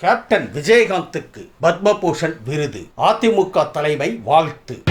Captain விஜயகாந்துக்கு Padma Bhushan விருது. அதிமுக தலைமை வாழ்த்து.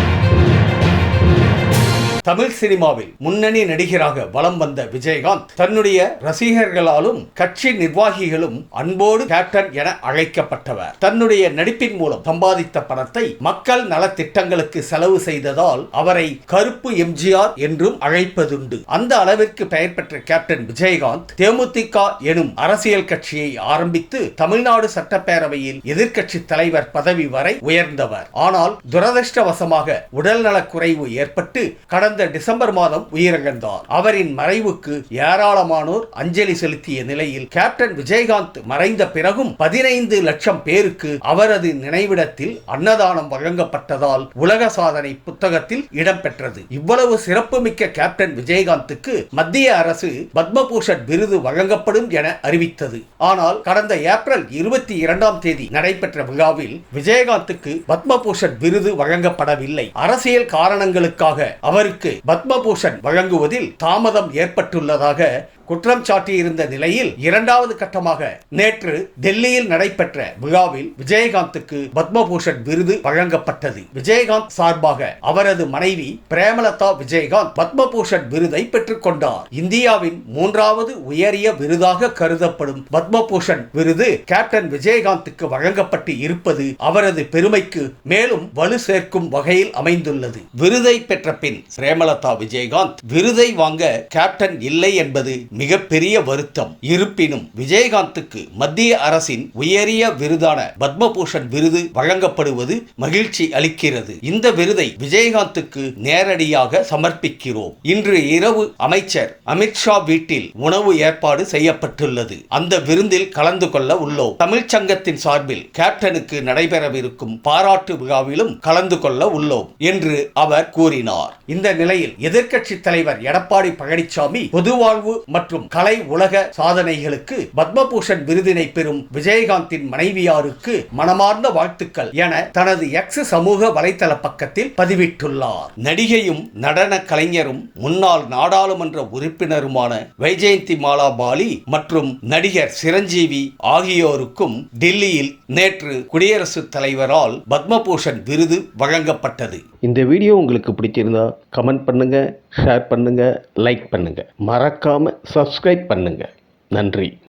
தமிழ் சினிமாவில் முன்னணி நடிகராக வலம் வந்த விஜயகாந்த் தன்னுடைய ரசிகர்களாலும் கட்சி நிர்வாகிகளும் அன்போடு கேப்டன் என அழைக்கப்பட்டவர். தன்னுடைய நடிப்பின் மூலம் சம்பாதித்த பணத்தை மக்கள் நலத்திட்டங்களுக்கு செலவு செய்ததால் அவரை கருப்பு எம்ஜிஆர் என்றும் அழைப்பதுண்டு. அந்த அளவிற்கு பெயர் பெற்ற கேப்டன் விஜயகாந்த் தேமுதிக எனும் அரசியல் கட்சியை ஆரம்பித்து தமிழ்நாடு சட்டப்பேரவையில் எதிர்க்கட்சி தலைவர் பதவி வரை உயர்ந்தவர். ஆனால் துரதிருஷ்டவசமாக உடல்நலக் குறைவு ஏற்பட்டு கடந்த டிசம்பர் மாதம் உயிரிழந்தார். அவரின் மறைவுக்கு ஏராளமானோர் அஞ்சலி செலுத்திய நிலையில் கேப்டன் விஜயகாந்த் மறைந்த பிறகும் பதினைந்து லட்சம் பேருக்கு அவரது நினைவிடத்தில் அன்னதானம் வழங்கப்பட்டதால் உலக சாதனை புத்தகத்தில் இடம்பெற்றது. இவ்வளவு சிறப்புமிக்க கேப்டன் விஜயகாந்துக்கு மத்திய அரசு பத்மபூஷன் விருது வழங்கப்படும் என அறிவித்தது. ஆனால் கடந்த ஏப்ரல் இருபத்தி இரண்டாம் தேதி நடைபெற்ற விழாவில் விஜயகாந்துக்கு பத்மபூஷன் விருது வழங்கப்படவில்லை. அரசியல் காரணங்களுக்காக அவருக்கு பத்மபூஷன் வழங்குவதில் தாமதம் ஏற்பட்டுள்ளதாக குற்றம் சாட்டியிருந்த நிலையில் இரண்டாவது கட்டமாக நேற்று டெல்லியில் நடைபெற்ற விழாவில் விஜயகாந்துக்கு பத்மபூஷன் விருது வழங்கப்பட்டது. விஜயகாந்த் சார்பாக அவரது மனைவி பிரேமலதா விஜயகாந்த் பத்மபூஷன் விருதை பெற்றுக் கொண்டார். இந்தியாவின் மூன்றாவது உயரிய விருதாக கருதப்படும் பத்மபூஷன் விருது கேப்டன் விஜயகாந்துக்கு வழங்கப்பட்டு இருப்பது அவரது பெருமைக்கு மேலும் வலு சேர்க்கும் வகையில் அமைந்துள்ளது. விருதை பெற்ற பின் பிரேமலதா விஜயகாந்த் விருதை வாங்க கேப்டன் இல்லை என்பது மிகப்பெரிய வருத்தம். இருப்பினும் விஜயகாந்துக்கு மத்திய அரசின் உயரிய விருதான பத்மபூஷன் விருது வழங்கப்படுவது மகிழ்ச்சி அளிக்கிறது. இந்த விருதை விஜயகாந்துக்கு நேரடியாக சமர்ப்பிக்கிறோம். இன்று இரவு அமைச்சர் அமித்ஷா வீட்டில் உணவு ஏற்பாடு செய்யப்பட்டுள்ளது. அந்த விருந்தில் கலந்து கொள்ள உள்ளோம். தமிழ்ச்சங்கத்தின் சார்பில் கேப்டனுக்கு நடைபெறவிருக்கும் பாராட்டு விழாவிலும் கலந்து கொள்ள உள்ளோம் என்று அவர் கூறினார். இந்த நிலையில் எதிர்க்கட்சி தலைவர் எடப்பாடி பழனிசாமி பொதுவாழ்வு மற்றும் மற்றும் கலை உலக சாதனைகளுக்கு பத்மபூஷன் விருதினை பெறும் விஜயகாந்தின் மனைவியாருக்கு மனமார்ந்த வாழ்த்துக்கள் என தனது எக்ஸ் சமூக வலைதள பக்கத்தில் பதிவிட்டுள்ளார். நடிகையும் நடன கலைஞரும் முன்னாள் நாடாளுமன்ற உறுப்பினருமான வைஜெயந்தி மாலா பாலி மற்றும் நடிகர் சிரஞ்சீவி ஆகியோருக்கும் டெல்லியில் நேற்று குடியரசுத் தலைவரால் பத்மபூஷன் விருது வழங்கப்பட்டது. இந்த வீடியோ உங்களுக்கு பிடிச்சிருந்தா கமெண்ட் பண்ணுங்க. ஷேர் பண்ணுங்கள் லைக் பண்ணுங்கள் மறக்காமல் சப்ஸ்கிரைப் பண்ணுங்கள் நன்றி.